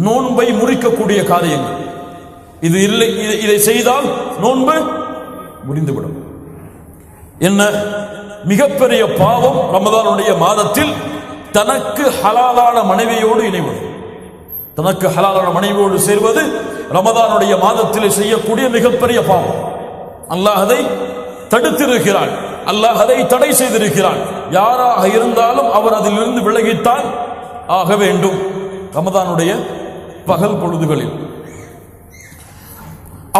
நோன்பை முறிக்கக்கூடிய காரியங்கள். இது இல்லை இதை- இதை செய்தால் நோன்பு முடிந்துவிடும். என்ன? மிகப்பெரிய பாவம் ரமதானுடைய மாதத்தில் தனக்கு ஹலாலான மனைவியோடு இணைவது. தனக்கு ஹலாலான மனைவியோடு சேர்வது ரமதானுடைய மாதத்தில் செய்யக்கூடிய மிகப்பெரிய பாவம். அல்லாஹ் அதை தடுத்திருக்கிறான். அல்லாஹ் அதை தடை செய்திருக்கிறான். யாராக இருந்தாலும் அவர் அதிலிருந்து விலகித்தான் ஆக வேண்டும். ரமதானுடைய பகல் பொழுதுகளில்.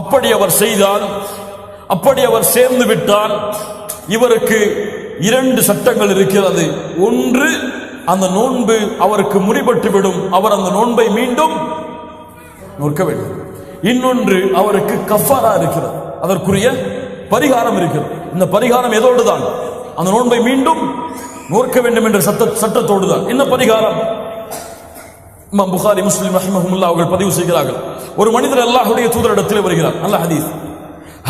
அப்படி அவர் செய்தால் அப்படி அவர் சேர்ந்து விட்டால் இவருக்கு இரண்டு சட்டங்கள் இருக்கிறது. ஒன்று அந்த நோன்பு அவருக்கு முடிபட்டுவிடும் அவர் அந்த நோன்பை மீண்டும் நோக்க வேண்டும். இன்னொன்று அவருக்கு கஃபாரா இருக்கிறது. அதற்குரிய பரிகாரம் இருக்கிறது. இந்த பரிகாரம் எதோடு தான் அந்த நோன்பை மீண்டும் நோக்க வேண்டும் என்ற சட்ட சட்டத்தோடு தான் என்ன பரிகாரம்? இமாம் புகாரி முஸ்லிம் ரஹ்மஹுல்லா அவர்கள் பதிவு செய்கிறார்கள். ஒரு மனிதர் அல்லாஹுடைய தூதரிடத்தில் வருகிறார். அல்ல ஹதீஸ்.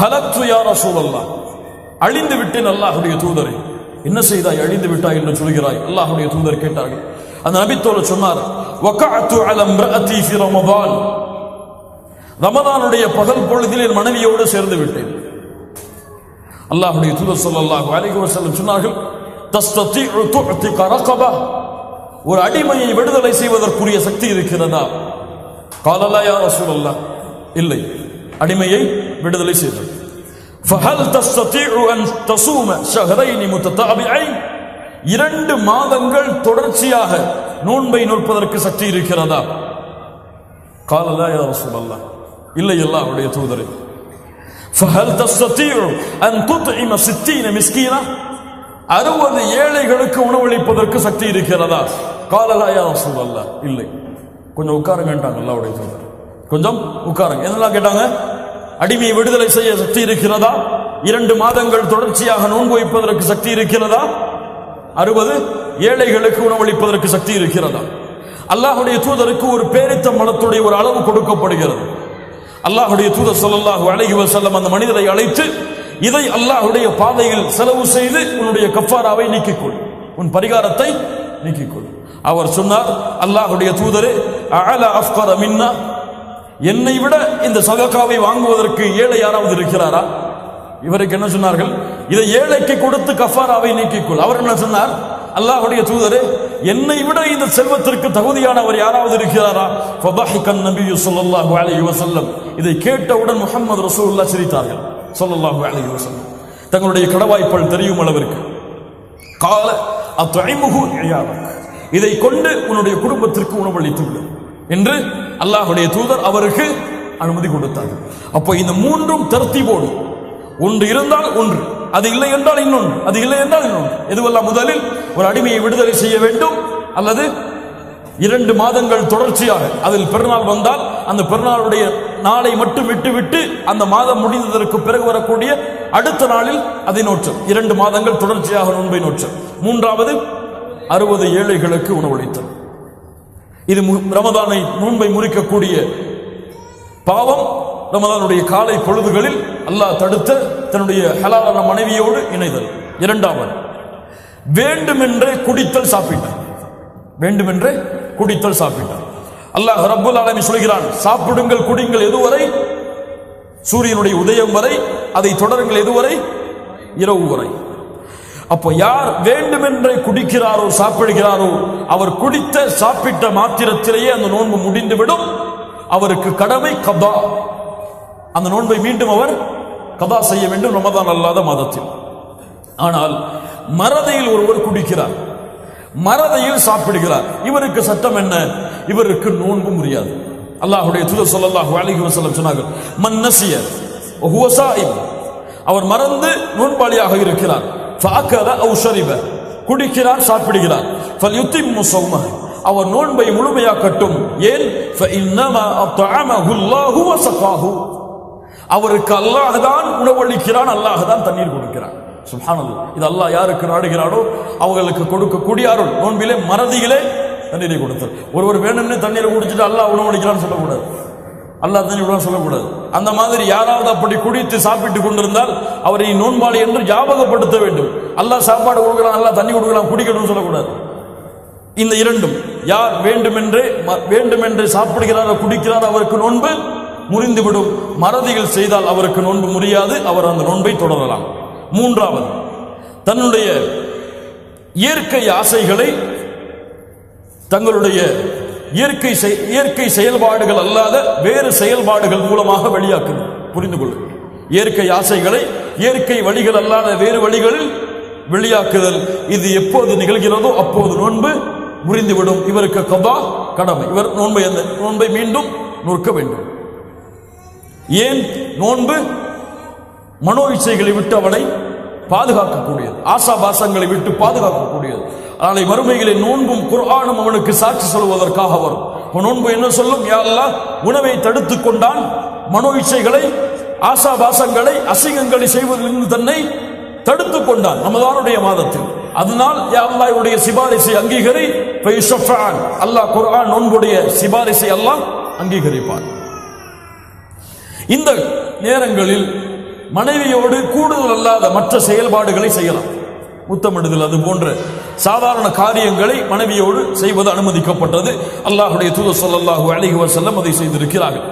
ஹலத்து யா சூழல்லா அழிந்து விட்டேன் அல்லாஹுடைய தூதரை. என்ன செய்தாய்? அழிந்து விட்டாய்? என்று சொல்கிறாய். அல்லாஹுடைய தூதர் கேட்டார்கள். அந்த நபித்தோல சொன்னார் வக்காத்து அலம் இம்ரஅதி ஃபி ரமதான். ரமதானுடைய பகல் பொழுதில் என் மனைவியோடு சேர்ந்து விட்டேன். அல்லாஹுடைய தூதர் சொல்லல்லாஹு அலைஹி வஸல்லம் சொன்னார்கள் தஸ்ததிஉ துஅதிக கரகபா ஒரு அடிமையை விடுதலை செய்வதற்குரிய சக்தி இருக்கிறதா காலலா யா ரசூலல்லாஹ் இல்லை அடிமையை விடுதலை செய்தல் فهل تستطيع أن تصوم شهرين متتابعين இரண்டு மாதங்கள் தொடர்ச்சியாக நோன்பை நோற்பதற்கு சக்தி இருக்கிறதா காலலா யா ரசூலல்லாஹ் இல்லை அல்லாஹ்வுடைய தூதரே فهل تستطيع أن تطعم ستين مسكينا அறுபது ஏழைகளுக்கு உணவளிப்பதற்கு சக்தி இருக்கிறதா காலலாயா யா இல்லை. கொஞ்சம் உட்காருங்கன்றாங்க அல்லாவுடைய தூதர். கொஞ்சம் உட்காருங்க. என்னெல்லாம் கேட்டாங்க? அடிமையை விடுதலை செய்ய சக்தி இருக்கிறதா? இரண்டு மாதங்கள் தொடர்ச்சியாக நோன்பு வைப்பதற்கு சக்தி இருக்கிறதா? அறுபது ஏழைகளுக்கு உணவளிப்பதற்கு சக்தி இருக்கிறதா? அல்லாஹுடைய தூதருக்கு ஒரு பேரித்த மலத்துடைய ஒரு அளவு கொடுக்கப்படுகிறது. அல்லாஹுடைய தூதர் ஸல்லல்லாஹு அழகி செல்லம் அந்த மனிதரை அழைத்து இதை அல்லாஹுடைய பாதையில் செலவு செய்து உன்னுடைய கஃபாராவை நீக்கிக்கொள். உன் பரிகாரத்தை நீக்கிக்கொள். அவர் சொன்னார் அல்லாஹுடைய தூதரே அல அஃப்கர மின்னா? என்னை விட இந்த சதகாவை வாங்குவதற்கு ஏழை யாராவது இருக்கிறாரா? இவருக்கு என்ன சொன்னார்கள்? இதை ஏழைக்கு கொடுத்து கஃபாராவை நீக்கிக்கொள். அவர் என்ன சொன்னார்? அல்லாஹுடைய தூதரே என்னை விட இந்த செல்வத்திற்கு தகுதியானவர் யாராவது இருக்கிறாரா? ஃபதஹிகன் நபியு ஸல்லல்லாஹு அலைஹி வஸல்லம். இதை கேட்டவுடன் முஹம்மது ரசூலுல்லாஹ் சிரித்தார்கள். ஸல்லல்லாஹு அலைஹி வஸல்லம். தங்களுடைய கடவாய்ப்பல் தெரியும் அளவிற்கு. கால அத்துஐமுகு இயாலக் இதை கொண்டு உன்னுடைய குடும்பத்திற்கு உணவளித்து விடு என்று அல்லாஹ்வுடைய தூதர் அவருக்கு அனுமதி கொடுத்தார்கள் அப்போ இந்த மூன்றும் தர்த்தீபோடு. ஒன்று இருந்தால் ஒன்று. அது இல்லை என்றால் இன்னொன்று. அது இல்லை என்றால் இன்னொன்று. எதுவெல்லாம் முதலில் ஒரு அடிமையை விடுதலை செய்ய வேண்டும் அல்லது இரண்டு மாதங்கள் தொடர்ச்சியாக அதில் பெருநாள் வந்தால் அந்த பெருநாளுடைய நாளை மட்டும் விட்டுவிட்டு அந்த மாதம் முடிந்ததற்கு பிறகு வரக்கூடிய அடுத்த நாளில் அதை நோற்றம். இரண்டு மாதங்கள் தொடர்ச்சியாக நோன்பை நோற்றம். மூன்றாவது அறுபது ஏழைகளுக்கு உணவளித்தது இது மு- ரமதானை நோன்பை முறிக்கக்கூடிய பாவம் ரமதானுடைய காலை பொழுதுகளில் அல்லாஹ் தடுத்த தன்னுடைய ஹலாலான மனைவியோடு இணைதல். இரண்டாவது வேண்டுமென்றே குடித்தல் சாப்பிட்டார். வேண்டுமென்றே குடித்தல் சாப்பிட்டார். அல்லாஹ் ரப்புல் ஆலமி சொல்கிறான் சாப்பிடுங்கள் குடிங்கள் எதுவரை? சூரியனுடைய உதயம் வரை அதை தொடருங்கள் எதுவரை? இரவு வரை. அப்போ யார் வேண்டுமென்றே குடிக்கிறாரோ சாப்பிடுகிறாரோ அவர் குடித்த சாப்பிட்ட மாத்திரத்திலேயே அந்த நோன்பு முடிந்துவிடும். அவருக்கு கடமை கதா. அந்த நோன்பை மீண்டும் அவர் கதா செய்ய வேண்டும் ரமதான் அல்லாத மாதத்தில். ஆனால் மறதையில் ஒருவர் குடிக்கிறார். மறதையில் சாப்பிடுகிறார். இவருக்கு சட்டம் என்ன? இவருக்கு நோன்பு முடியாது அல்லாஹுடைய துத சொல்லாஹு அலிஹி வசலம் சொன்னார்கள் மன்னசியர் அவர் மறந்து நோன்பாளியாக இருக்கிறார். ஃபஅகல அவு ஷரிப குடிக்கிறார் சாப்பிடுகிறார் ஃபல்யுத்திம்மு ஸௌமஹ அவர் நோன்பை முழுமையாக்கட்டும் ஏன்? ஃபஇன்னமா அத்அமஹு அல்லாஹு வஸகாஹு அவருக்கு அல்லாஹ் தான் உணவளிக்கிறான் அல்லாஹ் தான் தண்ணீர் கொடுக்கிறான். சுப்ஹானல்லாஹ். இது அல்லாஹ் யாருக்கு நாடுகிறானோ அவங்களுக்கு கொடுக்கக்கூடிய அருள். நோன்பிலே மறதியிலே தண்ணீரை கொடுத்தல் ஒருவர் வேணும்னு தண்ணீரை குடிச்சிட்டு அல்லாஹ் உணவளிக்கிறான்னு சொல்லக்கூடாது. அல்லாஹ் தண்ணி விட சொல்லக்கூடாது. அந்த மாதிரி யாராவது அப்படி குடித்து சாப்பிட்டு கொண்டிருந்தால் அவரை நோன்பாளி என்று ஞாபகப்படுத்த வேண்டும். அல்லாஹ் சாப்பாடு கொடுக்குறான் அல்லாஹ் தண்ணி கொடுக்கலாம் குடிக்கணும்னு சொல்லக்கூடாது. இந்த இரண்டும் யார் வேண்டுமென்றே ம- வேண்டுமென்றே சாப்பிடுகிறாரோ குடிக்கிறாரோ அவருக்கு நோன்பு முறிந்துவிடும். மறதிகள் செய்தால் அவருக்கு நோன்பு முறியாது அவர் அந்த நோன்பை தொடரலாம். மூன்றாவது தன்னுடைய இயற்கை ஆசைகளை தங்களுடைய இயற்கை செய்- இயற்கை செயல்பாடுகள் அல்லாத வேறு செயல்பாடுகள் மூலமாக வெளியாக்குது. புரிந்து கொள்ளும் இயற்கை ஆசைகளை இயற்கை வழிகள் அல்லாத வேறு வழிகளில் வெளியாக்குதல். இது எப்போது நிகழ்கிறதோ அப்போது நோன்பு முறிந்துவிடும். இவருக்கு கபா கடமை. இவர் நோன்பை அந்த நோன்பை மீண்டும் நோக்க வேண்டும். ஏன்? நோன்பு மனோ இச்சைகளை விட்டு அவனை பாதுகாக்கக்கூடியது. ஆசாபாசங்களை விட்டு பாதுகாக்கக்கூடியது. நாளை மறுமைகளை நோன்பும் குர்ஆனும் அவனுக்கு சாட்சி சொல்வதற்காக வரும். நோன்பு என்ன சொல்லும்? யாரெல்லாம் உணவை தடுத்துக் கொண்டான். மனோ இச்சைகளை ஆசாபாசங்களை அசிங்கங்களை செய்வதிலிருந்து தன்னை தடுத்துக் கொண்டான் ரமதானுடைய மாதத்தில். அதனால் யா சிபாரிசை அங்கீகரி அல்லாஹ் குர்ஆன் நோன்புடைய சிபாரிசை அல்லாஹ் அங்கீகரிப்பான். இந்த நேரங்களில் மனைவியோடு கூடுதல் அல்லாத மற்ற செயல்பாடுகளை செய்யலாம். முத்தமிடுதல் அது போன்ற சாதாரண காரியங்களை மனைவியோடு செய்வது அனுமதிக்கப்பட்டது. அல்லாஹுடைய தூதர் ஸல்லல்லாஹு அலைஹி வசல்லம் அதை செய்திருக்கிறார்கள்.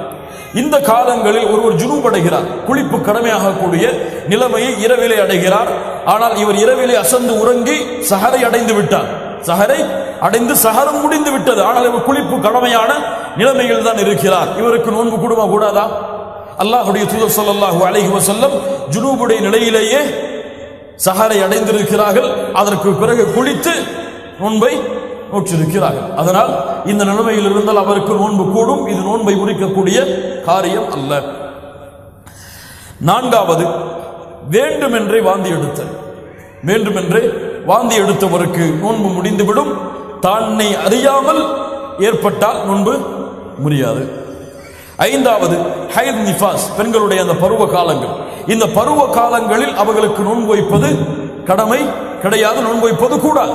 இந்த காலங்களில் ஒருவர் ஜுனூபடைகிறார் குளிப்பு கடமையாகக்கூடிய நிலைமையை இரவிலே அடைகிறார். ஆனால் இவர் இரவிலே அசந்து உறங்கி சஹரை அடைந்து விட்டார். சஹரை அடைந்து சஹரம் முடிந்து விட்டது. ஆனால் இவர் குளிப்பு கடமையான நிலைமையில் தான் இருக்கிறார். இவருக்கு நோன்பு கூடுமா கூடாதா? அல்லாஹுடைய தூதர் ஸல்லல்லாஹு அலைஹி வசல்லம் ஜுனூபுடைய நிலையிலேயே சஹரை அடைந்திருக்கிறார்கள். அதற்கு பிறகு குளித்து நோன்பை நோற்றிருக்கிறார்கள். அதனால் இந்த நிலைமையில் இருந்தால் அவருக்கு நோன்பு கூடும். இது நோன்பை முறிக்கக்கூடிய காரியம் அல்ல. நான்காவது வேண்டுமென்றே வாந்தி எடுத்தல். வேண்டுமென்றே வாந்தி எடுத்தவருக்கு நோன்பு முடிந்துவிடும். தன்னை அறியாமல் ஏற்பட்டால் நோன்பு முடியாது. ஐந்தாவது ஹைத் நிஃபாஸ் பெண்களுடைய அந்த பருவ காலங்கள் இந்த பருவ காலங்களில் அவர்களுக்கு நோன்பு வைப்பது கடமை கிடையாது நோன்பு வைப்பது கூடாது.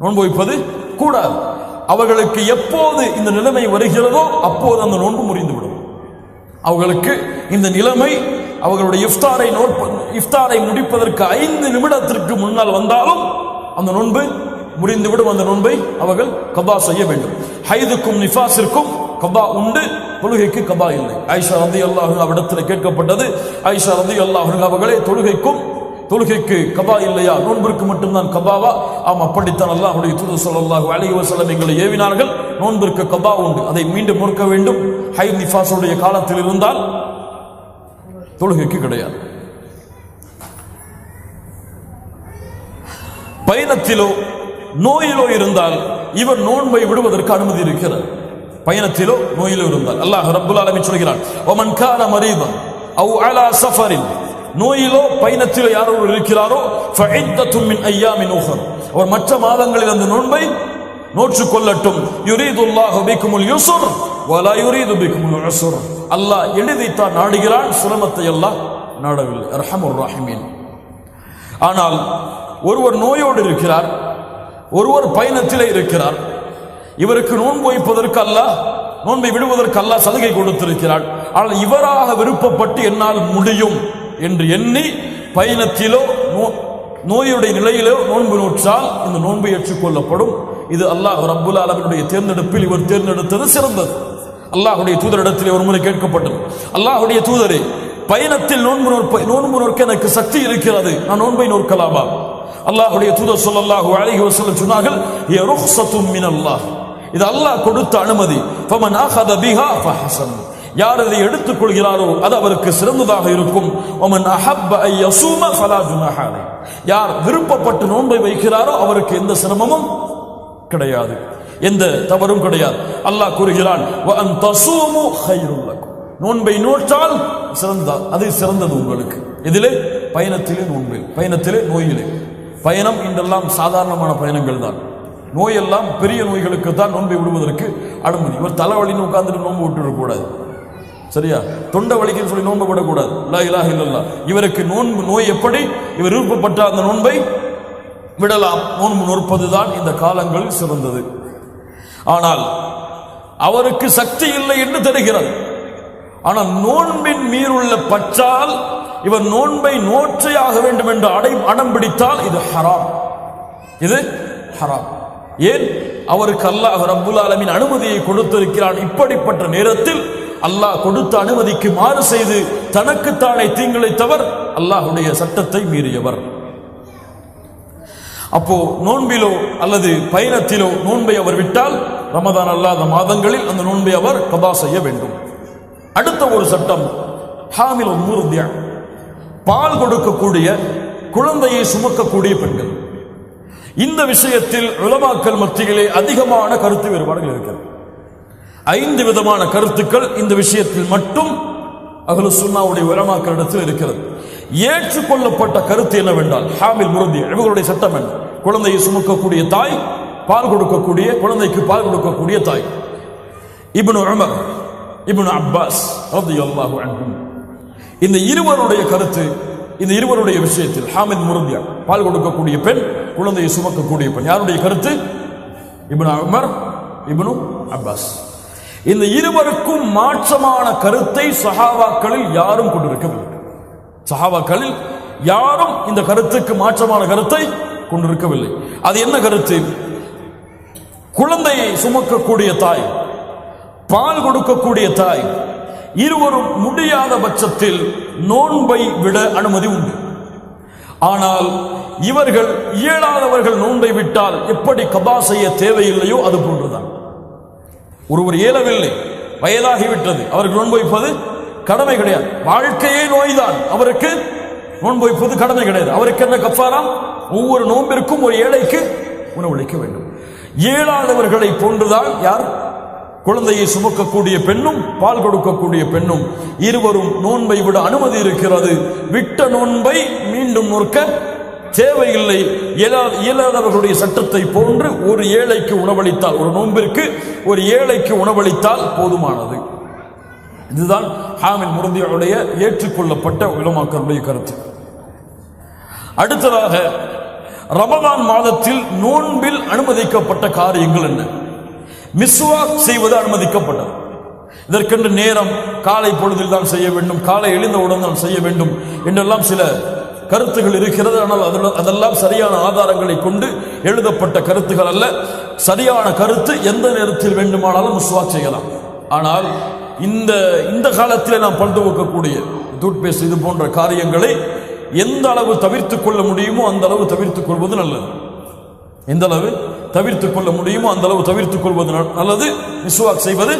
நோன்பு வைப்பது கூடாது. அவர்களுக்கு எப்போது இந்த நிலைமை வருகிறதோ அப்போது அந்த நோன்பு முறிந்துவிடும். அவர்களுக்கு இந்த நிலைமை அவர்களுடைய இஃப்தாரை நோட் இஃப்தாரை முடிப்பதற்கு ஐந்து நிமிடத்திற்கு முன்னால் வந்தாலும் அந்த நோன்பு முறிந்துவிடும். அந்த நோன்பை அவர்கள் கபா செய்ய வேண்டும். ஹைதுக்கும் நிஃபாஸிற்கும் கபா உண்டு. தொழுகைக்கு கபா இல்லை. ஐஷா ரதி அல்லாஹு அவிடத்தில் கேட்கப்பட்டது. ஐஷா ரதி அல்லாஹு அவர்களே தொழுகைக்கும் தொழுகைக்கு கபா இல்லையா? நோன்பிற்கு மட்டும்தான் கபாவா? ஆம் அப்படித்தான் அல்லாஹுடைய தூது சொல்லாஹு அலி வசலம் எங்களை ஏவினார்கள். நோன்பிற்கு கபா உண்டு. அதை மீண்டும் முறுக்க வேண்டும். ஹை நிஃபாஸுடைய காலத்தில் இருந்தால் தொழுகைக்கு கிடையாது. பயணத்திலோ நோயிலோ இருந்தால் இவர் நோன்பை விடுவதற்கு அனுமதி இருக்கிறார். பயணத்திலோ நோயிலோ இருந்தால். அல்லாஹ் ரப்புல் ஆலமீன் சொல்கிறான் ஒமன் கான மரீதன் அவு அலா சஃபரின் நோயிலோ பயணத்திலோ யாரோ ஒருவர் இருக்கிறாரோ ஐயா மின் ஐயாமின் உஹர். அவர் மற்ற மாதங்களில் அந்த நோன்பை நோற்று கொள்ளட்டும் யுரீதுல்லாஹு பிக்குமுல் யுஸ்ர் வலா யுரீது பிக்குமுல் உஸ்ர் அல்லாஹ் எளிதைத்தான் நாடுகிறான் சிரமத்தை அல்லாஹ் நாடவில்லை. ரஹமுர் ரஹிமீன். ஆனால் ஒருவர் நோயோடு இருக்கிறார் ஒருவர் பயணத்திலே இருக்கிறார் இவருக்கு நோன்பு வைப்பதற்கு அல்ல நோன்பை விடுவதற்கு அல்ல சலுகை கொடுத்திருக்கிறார் ஆனால் இவராக விருப்பப்பட்டு என்னால் முடியும் என்று எண்ணி பயணத்திலோ நோ- நோயுடைய நிலையிலோ நோன்பு நோற்றால் இந்த நோன்பு ஏற்றுக்கொள்ளப்படும். இது அல்லாஹ் ரப்புல் ஆலமினுடைய தேர்ந்தெடுப்பில் இவர் தேர்ந்தெடுத்தது சிறந்தது. அல்லாஹுடைய தூதரிடத்தில் ஒரு முறை கேட்கப்பட்டது. அல்லாஹுடைய தூதரே பயணத்தில் நோன்பு நோற்ப நோன்பு நோக்க எனக்கு சக்தி இருக்கிறது. நான் நோன்பை நோக்கலாமா அல்லாஹுடைய தூதர் சொல்லல்லாஹு அழகி வசல்ல சொன்னார்கள் "ஹிய மின் அல்லாஹ் இது அல்லாஹ் கொடுத்த அனுமதி. யார் அதை எடுத்துக் கொள்கிறாரோ அது அவருக்கு சிறந்ததாக இருக்கும். ஐ யசூம யார் விருப்பப்பட்டு நோன்பை வைக்கிறாரோ அவருக்கு எந்த சிரமமும் கிடையாது. எந்த தவறும் கிடையாது. அல்லாஹ் கூறுகிறான் நோன்பை நோற்றால் சிறந்தா அது சிறந்தது உங்களுக்கு. இதிலே பயணத்திலே நோன்பில் பயணத்திலே நோயிலே. பயணம் இன்றெல்லாம் சாதாரணமான பயணங்கள் தான் நோயெல்லாம் பெரிய நோய்களுக்கு தான் நோன்பை விடுவதற்கு அனுமதி. இவர் தலைவலின்னு உட்காந்துட்டு நோன்பு விட்டுறக்கூடாது. சரியா? தொண்டை வலிக்குன்னு சொல்லி நோன்பு விடக்கூடாது லா இலாஹ இல்லல்லாஹ் இவருக்கு நோன்பு நோய் எப்படி? இவர் விருப்பப்பட்ட அந்த நோன்பை விடலாம். நோன்பு நோற்பதுதான் இந்த காலங்களில் சிறந்தது. ஆனால் அவருக்கு சக்தி இல்லை என்று தெரிகிறது. ஆனால் நோன்பின் மீறுள்ள பற்றால் இவர் நோன்பை நோற்றையாக வேண்டும் என்று அடை அடம் பிடித்தால் இது ஹராம். இது ஹராம். ஏன்? அவருக்கு அல்லாஹ் ரப்புல் ஆலமின் அனுமதியை கொடுத்திருக்கிறான். இப்படிப்பட்ட நேரத்தில் அல்லாஹ் கொடுத்த அனுமதிக்கு மாறு செய்து தனக்குத்தானே தீங்கிழைத்தவர் அல்லாஹுடைய சட்டத்தை மீறியவர். அப்போ நோன்பிலோ அல்லது பயணத்திலோ நோன்பை அவர் விட்டால் ரமதான் அல்லாத மாதங்களில் அந்த நோன்பை அவர் கபா செய்ய வேண்டும். அடுத்த ஒரு சட்டம் ஹாமில் பால் கொடுக்கக்கூடிய குழந்தையை சுமக்கக்கூடிய பெண்கள். இந்த விஷயத்தில் உலமாக்கல் மத்தியிலே அதிகமான கருத்து வேறுபாடுகள் இருக்கிறது. ஐந்து விதமான கருத்துக்கள் இந்த விஷயத்தில் மட்டும் அகலு சுன்னாவுடைய உலமாக்களிடத்தில் இருக்கிறது. ஏற்றுக்கொள்ளப்பட்ட கருத்து என்னவென்றால் ஹாமில் முருந்தி இவர்களுடைய சட்டம் என்ன? குழந்தையை சுமக்கக்கூடிய தாய் பால் கொடுக்கக்கூடிய குழந்தைக்கு பால் கொடுக்கக்கூடிய தாய். இப்னு உமர் இப்னு அப்பாஸ் ரலியல்லாஹு அன்ஹும் இந்த இருவருடைய கருத்து இந்த இருவருடைய விஷயத்தில் ஹாமித் முருந்தியா பால் கொடுக்கக்கூடிய பெண் குழந்தையை சுமக்கக்கூடிய பெண் யாருடைய கருத்து? Ibn Umar Ibn Abbas. இந்த இருவருக்கும் மாற்றமான கருத்தை சஹாவாக்களில் யாரும் கொண்டிருக்கவில்லை. சஹாவாக்களில் யாரும் இந்த கருத்துக்கு மாற்றமான கருத்தை கொண்டிருக்கவில்லை. அது என்ன கருத்து? குழந்தையை சுமக்கக்கூடிய தாய் பால் கொடுக்கக்கூடிய தாய் இருவரும் முடியாத பட்சத்தில் நோன்பை விட அனுமதி உண்டு. ஆனால் இவர்கள் இயலாதவர்கள் நோன்பை விட்டால் எப்படி கபா செய்ய தேவையில்லையோ அது போன்றுதான். ஒருவர் இயலவில்லை வயதாகிவிட்டது அவருக்கு நோன்பு வைப்பது கடமை கிடையாது. வாழ்க்கையே நோய்தான் அவருக்கு நோன்பு வைப்பது கடமை கிடையாது. அவருக்கு என்ன கஃபாராம்? ஒவ்வொரு நோன்பிற்கும் ஒரு ஏழைக்கு உணவளிக்க வேண்டும். இயலாதவர்களை போன்றுதான் யார்? குழந்தையை சுமக்கக்கூடிய பெண்ணும் பால் கொடுக்கக்கூடிய பெண்ணும் இருவரும் நோன்பை விட அனுமதி இருக்கிறது. விட்ட நோன்பை மீண்டும் நோக்க தேவையில்லை. இயலாதவர்களுடைய சட்டத்தை போன்று ஒரு ஏழைக்கு உணவளித்தால் ஒரு நோன்பிற்கு ஒரு ஏழைக்கு உணவளித்தால் போதுமானது. இதுதான் ஹாமின் முருந்தியுடைய ஏற்றுக்கொள்ளப்பட்ட உலமாக்களுடைய கருத்து. அடுத்ததாக ரமதான் மாதத்தில் நோன்பில் அனுமதிக்கப்பட்ட காரியங்கள் என்ன? மிஸ்வாக் செய்வது அனுமதிக்கப்பட்டது. இதற்கென்று நேரம் காலை பொழுதில் தான் செய்ய வேண்டும் காலை எழுந்தவுடன் தான் செய்ய வேண்டும் என்றெல்லாம் சில கருத்துகள் இருக்கிறது. ஆனால் அதில் அதெல்லாம் சரியான ஆதாரங்களை கொண்டு எழுதப்பட்ட கருத்துகள் அல்ல. சரியான கருத்து எந்த நேரத்தில் வேண்டுமானாலும் முஸ்வாக் செய்யலாம். ஆனால் இந்த இந்த காலத்தில் நாம் பண்டு வைக்கக்கூடிய டூத்பேஸ்ட் இது போன்ற காரியங்களை எந்த அளவு தவிர்த்து கொள்ள முடியுமோ அந்த அளவு தவிர்த்துக் கொள்வது நல்லது. எந்த அளவு தவிர்த்து கொள்ள முடியுமோ அந்த அளவு தவிர்த்துக் கொள்வது நல்லது. மிஸ்வாக் செய்வது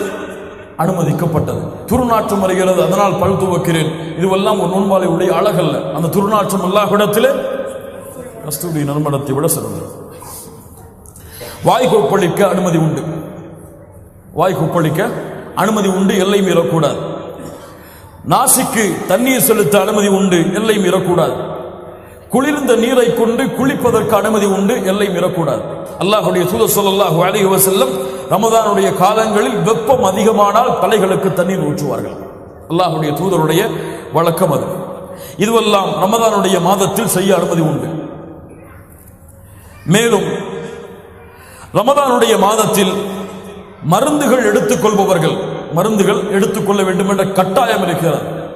அனுமதிக்கப்பட்டது. துருநாற்றம் வருகிறது அதனால் பல் துவக்கிறேன். இதுவெல்லாம் ஒரு நோன்பாளையுடைய அழகல்ல. அந்த துர்நாற்றம் அல்லாஹ்விடத்திலே கஸ்தூரி நன்மடத்தை விட சிறந்தது. வாய் கொப்பளிக்க அனுமதி உண்டு. வாய் கொப்பளிக்க அனுமதி உண்டு எல்லை மீறக்கூடாது. நாசிக்கு தண்ணீர் செலுத்த அனுமதி உண்டு எல்லை மீறக்கூடாது. குளிர்ந்த நீரை கொண்டு குளிப்பதற்கு அனுமதி உண்டு எல்லை மீறக்கூடாது. அல்லாஹுடைய சூத சொல்லாஹு அலிஹசல்லம் ரமதானுடைய காலங்களில் வெப்பம் அதிகமானால் தலைகளுக்கு தண்ணீர் ஊற்றுவார்கள். அல்லாஹுடைய தூதருடைய வழக்கம் அது. இதுவெல்லாம் ரமதானுடைய மாதத்தில் செய்ய அனுமதி உண்டு. மேலும் ரமதானுடைய மாதத்தில் மருந்துகள் எடுத்துக்கொள்பவர்கள் மருந்துகள் எடுத்துக்கொள்ள வேண்டும் என்ற கட்டாயம் இருக்கிறது.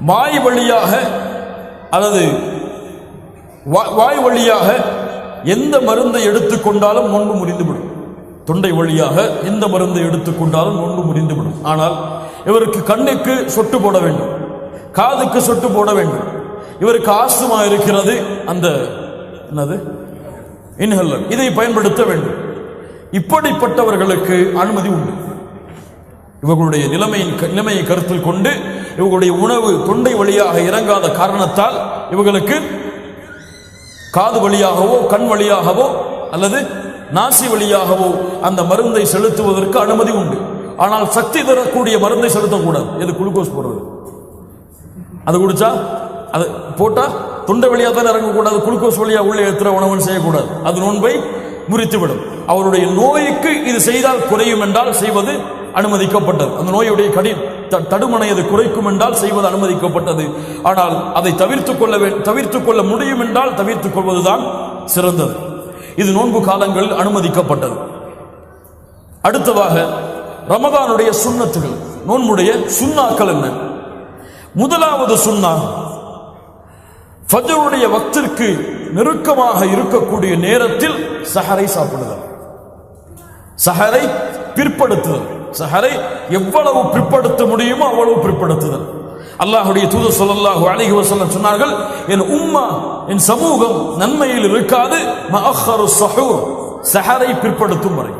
வாய் வழியாக அல்லது வா- வாய் வழியாக எந்த மருந்தை எடுத்துக்கொண்டாலும் முன்பு முறிந்துவிடும் தொண்டை வழியாக எந்த மருந்தை எடுத்துக்கொண்டாலும் நோன்பு முறிந்துவிடும். ஆனால் இவருக்கு கண்ணுக்கு சொட்டு போட வேண்டும். காதுக்கு சொட்டு போட வேண்டும். இவருக்கு ஆசுமா இருக்கிறது அந்த என்னது? இன்ஹெல்லர் இதை பயன்படுத்த வேண்டும். இப்படிப்பட்டவர்களுக்கு அனுமதி உண்டு. இவர்களுடைய நிலைமையின் நிலைமையை கருத்தில் கொண்டு இவர்களுடைய உணவு தொண்டை வழியாக இறங்காத காரணத்தால் இவர்களுக்கு காது வழியாகவோ கண் வழியாகவோ அல்லது நாசி வழியாகவோ அந்த மருந்தை செலுத்துவதற்கு அனுமதி உண்டு. ஆனால் சக்தி தரக்கூடிய மருந்தை செலுத்தக்கூடாது. எது குளுக்கோஸ் போடுறது? அது குடிச்சா? அது போட்டா? தொண்டை வழியாக தான் இறங்கக்கூடாது. குளுக்கோஸ் வழியாக உள்ளே ஏற்றுற உணவுன்னு செய்யக்கூடாது. அது நோன்பை முறித்துவிடும். அவருடைய நோய்க்கு இது செய்தால் குறையும் என்றால் செய்வது அனுமதிக்கப்பட்டது. அந்த நோயுடைய கடி த- தடுமனை அது குறைக்கும் என்றால் செய்வது அனுமதிக்கப்பட்டது. ஆனால் அதை தவிர்த்துக் கொள்ள தவிர்த்து கொள்ள முடியும் என்றால் தவிர்த்துக் கொள்வதுதான் சிறந்தது. இது நோன்பு காலங்களில் அனுமதிக்கப்பட்டது. அடுத்ததாக ரமதானுடைய சுண்ணத்துகள். நோன்புடைய சுண்ணாக்கள் என்ன? முதலாவது சுண்ணா ஃபஜ்ருடைய வக்திற்கு நெருக்கமாக இருக்கக்கூடிய நேரத்தில் சஹரை சாப்பிடுதல். சஹரை பிற்படுத்துதல். சஹரை எவ்வளவு பிற்படுத்த முடியுமோ அவ்வளவு பிற்படுத்துதல். அல்லாஹுடைய தூதர் சொல்லல்லாஹு அழகி வஸல்லம் சொன்னார்கள் என் உம்மா என் சமூகம் நன்மையில் இருக்காது சஹரை பிற்படுத்தும் வரை.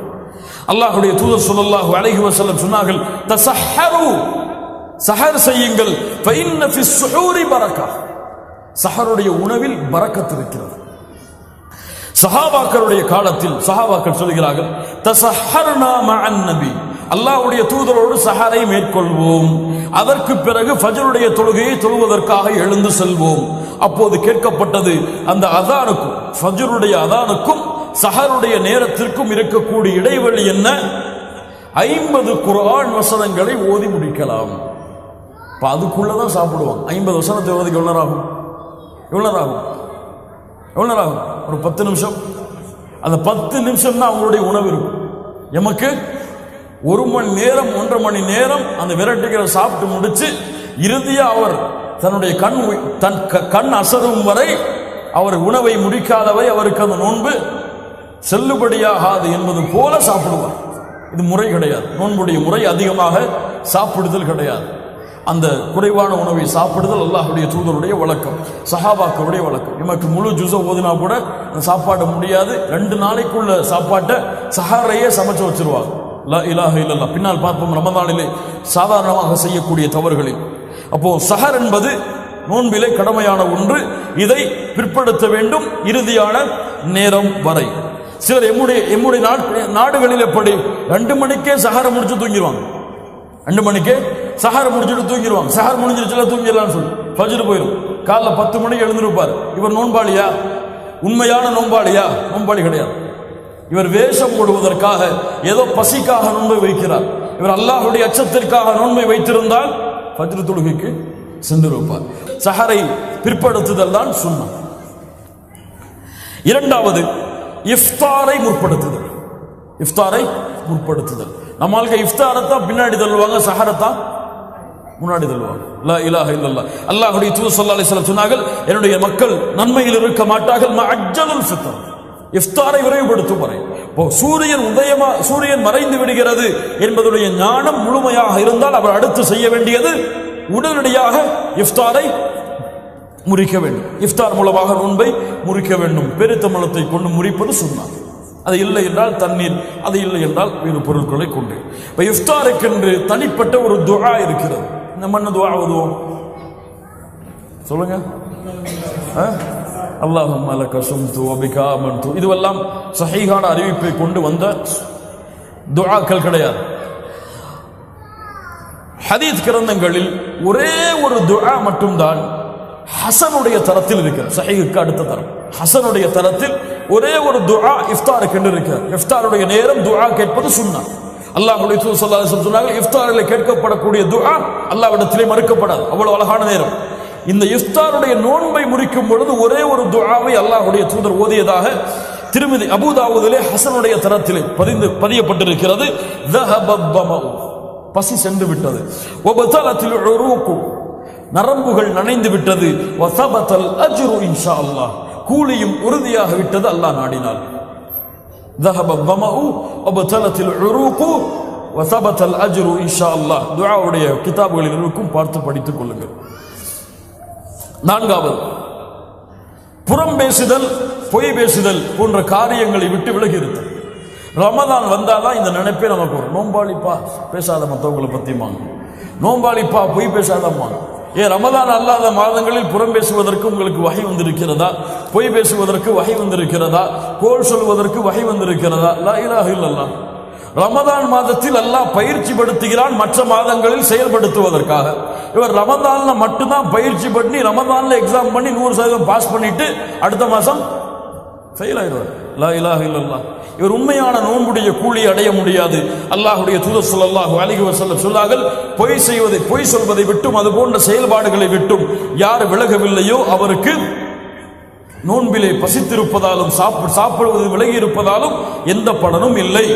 அல்லாஹுடைய தூதர் சொல்லல்லாஹு அழகி வஸல்லம் சொன்னார்கள் தஸஹரு சஹர் செய்யுங்கள். ஃபஇன்ன பரக்கா. சஹருடைய உணவில் பரக்கத் இருக்கிறது. சஹாபாக்களுடைய காலத்தில் சஹாபாக்கள் சொல்கிறார்கள் தசஹர்னா நாம நபி. அல்லாவுடைய தூதரோடு சஹாரை மேற்கொள்வோம். அதற்கு பிறகு ஃபஜருடைய தொழுகையை தொழுவதற்காக எழுந்து செல்வோம். அப்போது கேட்கப்பட்டது அந்த அதானுக்கும் ஃபஜருடைய அதானுக்கும் சஹருடைய நேரத்திற்கும் இருக்கக்கூடிய இடைவெளி என்ன? ஐம்பது குரான் வசனங்களை ஓதி முடிக்கலாம். இப்போ அதுக்குள்ளதான் சாப்பிடுவான் ஐம்பது வசனத்தை ஓதுக்கு எவ்வளோ ஆகும்? எவ்வளோ ஆகும்? எவ்வளோ ஆகும்? ஒரு பத்து நிமிஷம். அந்த பத்து நிமிஷம் தான் அவங்களுடைய உணவு இருக்கும். எமக்கு? ஒரு மணி நேரம் ஒன்றரை மணி நேரம் அந்த விரட்டுகளை சாப்பிட்டு முடிச்சு இறுதியாக அவர் தன்னுடைய கண் தன் க- கண் அசரும் வரை அவர் உணவை முடிக்காதவை அவருக்கு அந்த நோன்பு செல்லுபடியாகாது என்பது போல சாப்பிடுவார். இது முறை கிடையாது. நோன்புடைய முறை அதிகமாக சாப்பிடுதல் கிடையாது. அந்த குறைவான உணவை சாப்பிடுதல் அல்லாஹுடைய தூதருடைய வழக்கம் சஹாபாக்களுடைய வழக்கம். நமக்கு முழு ஜூஸ ஓதினா கூட அந்த சாப்பாடு முடியாது. ரெண்டு நாளைக்குள்ள சாப்பாட்டை சஹாரையே சமைச்சு வச்சிருவாங்க. லா இலாஹ இல்லல்லா பின்னால் பார்ப்போம் ரமதானிலே சாதாரணமாக செய்யக்கூடிய தவறுகளில். அப்போ சஹர் என்பது நோன்பிலே கடமையான ஒன்று. இதை பிற்படுத்த வேண்டும் இறுதியான நேரம் வரை. சிலர் எம்முடைய எம்முடைய நாடுகளில் எப்படி? ரெண்டு மணிக்கே சஹாரம் முடிச்சு தூங்கிடுவாங்க ரெண்டு மணிக்கே சஹாரம் முடிச்சுட்டு தூங்கிடுவாங்க சஹார் முடிஞ்சிருச்சுல தூங்கிடலாம்னு சொல்லி. ஃபஜ்ர் போயிடும் காலைல பத்து மணிக்கு எழுந்திருப்பார். இவர் நோன்பாளியா? உண்மையான நோன்பாளியா? நோன்பாளி கிடையாது. இவர் வேஷம் போடுவதற்காக ஏதோ பசிக்காக நோன்பை வைக்கிறார். இவர் அல்லாஹுடைய அச்சத்திற்காக நோன்பை வைத்திருந்தால் பஜ்ரு தொழுகைக்கு சென்றிருப்பார். சஹரை பிற்படுத்துதல் தான் சுண்ணம் இரண்டாவது இஃப்தாரை முற்படுத்துதல். இஃப்தாரை முற்படுத்துதல். நம்மளுக்கு இஃப்தாரத்தான் பின்னாடி தள்ளுவாங்க சஹரத்தான் முன்னாடி தள்ளுவாங்க. லா இலாஹ இல்லல்லாஹ் அல்லாஹ்வுடைய தூதர் ஸல்லல்லாஹு அலைஹி சொன்னார்கள் என்னுடைய மக்கள் நன்மையில் இருக்க மாட்டார்கள் அஜ்ஜலுல் ஃபித்ர். இஃப்தாரை விரைவுபடுத்தும் வரை. இப்போ சூரியன் உதயமா சூரியன் மறைந்து விடுகிறது என்பதுடைய ஞானம் முழுமையாக இருந்தால் அவர் அடுத்து செய்ய வேண்டியது உடனடியாக இஃப்தாரை முறிக்க வேண்டும். இஃப்தார் மூலமாக நோன்பை முறிக்க வேண்டும். பெருத்தமலத்தை கொண்டு முறிப்பது சொன்னார் அது இல்லை என்றால் தண்ணீர் அது இல்லை என்றால் வேறு பொருட்களை கொண்டு. இப்போ இஃப்தாருக்கென்று தனிப்பட்ட ஒரு துஆ இருக்கிறது. நம்ம என்ன துவா ஓதுவோம்? சொல்லுங்க. அல்லாஹும் அலக்க சும்து அபிகா அமன்து. இதுவெல்லாம் சஹீகான அறிவிப்பை கொண்டு வந்த துஆக்கள் கிடையாது. ஹதீத் கிரந்தங்களில் ஒரே ஒரு துஆ மட்டும்தான் ஹசனுடைய தரத்தில் இருக்கிறது. சஹீகுக்கு அடுத்த தரம். ஹசனுடைய தரத்தில் ஒரே ஒரு துஆ இஃப்தாருக்கு என்று இருக்கிறார் இஃப்தாருடைய நேரம் துஆ கேட்பது சுண்ணா. அல்லாஹ் சொன்னாங்க இஃப்தாரில் கேட்கப்படக்கூடிய துஆ அல்லாஹ்விடத்திலே மறுக்கப்படாது. அவ்வளவு அழகான நேரம். இந்த இஃப்தாருடைய நோன்பை முறிக்கும் பொழுது ஒரே ஒரு துஆவை அல்லாஹ்வுடைய தூதர் ஓதியதாக திருமதி அபூதாவுதிலே ஹசனுடைய தரத்திலே பதிந்து பதியப்பட்டிருக்கிறது ذهب الظمأ பசி சென்று விட்டது ஒபதலத்தில் உரூக்கு நரம்புகள் நனைந்து விட்டது வசபத்தல் அஜ்ரு இன்ஷா அல்லாஹ் கூலியும் உறுதியாக விட்டது அல்லாஹ் நாடினார் ذهب الظمأ وبطلت العروق وثبت الأجر إن شاء الله துஆவுடைய கிதாபுகளில் இருக்கும் பார்த்து படித்துக் கொள்ளுங்கள் நான்காவது புறம் பேசுதல் பொய் பேசுதல் போன்ற காரியங்களை விட்டு விலகி இருத்தல் ரமதான் வந்தாதான் இந்த நினைப்பே நமக்கு வரும். நோம்பாளிப்பா பேசாத மற்றவங்களை பத்தியுமாங்க நோம்பாளிப்பா பொய் பேசாதம்மா ஏன் ரமதான் அல்லாத மாதங்களில் புறம் பேசுவதற்கு உங்களுக்கு வகை வந்திருக்கிறதா? பொய் பேசுவதற்கு வகை வந்திருக்கிறதா? கோல் சொல்வதற்கு வகை வந்திருக்கிறதா? லா இலாஹ இல்லல்லாஹ். ரமதான் மாதத்தில் அல்லாஹ் பயிற்சி படுத்துகிறான் மற்ற மாதங்களில் செயல்படுத்துவதற்காக. இவர் ரமதான்ல மட்டும்தான் பயிற்சி பண்ணி ரமதான்ல எக்ஸாம் பண்ணி நூறு சதவீதம் பாஸ் பண்ணிட்டு அடுத்த மாசம் ஃபெயில் ஆயிடுவார். லா இலாஹ இல்லல்லா இவர் உண்மையான நோன்புடைய கூலி அடைய முடியாது. அல்லாஹுடைய தூதர் ஸல்லல்லாஹு அலைஹி வஸல்லம் சொன்னார்கள் பொய் செய்வதை பொய் சொல்வதை விட்டும் அது போன்ற செயல்பாடுகளை விட்டும் யார் விலகவில்லையோ அவருக்கு நோன்பிலே பசித்திருப்பதாலும் சாப்பிடுவது விலகி இருப்பதாலும் எந்த பலனும் இல்லை.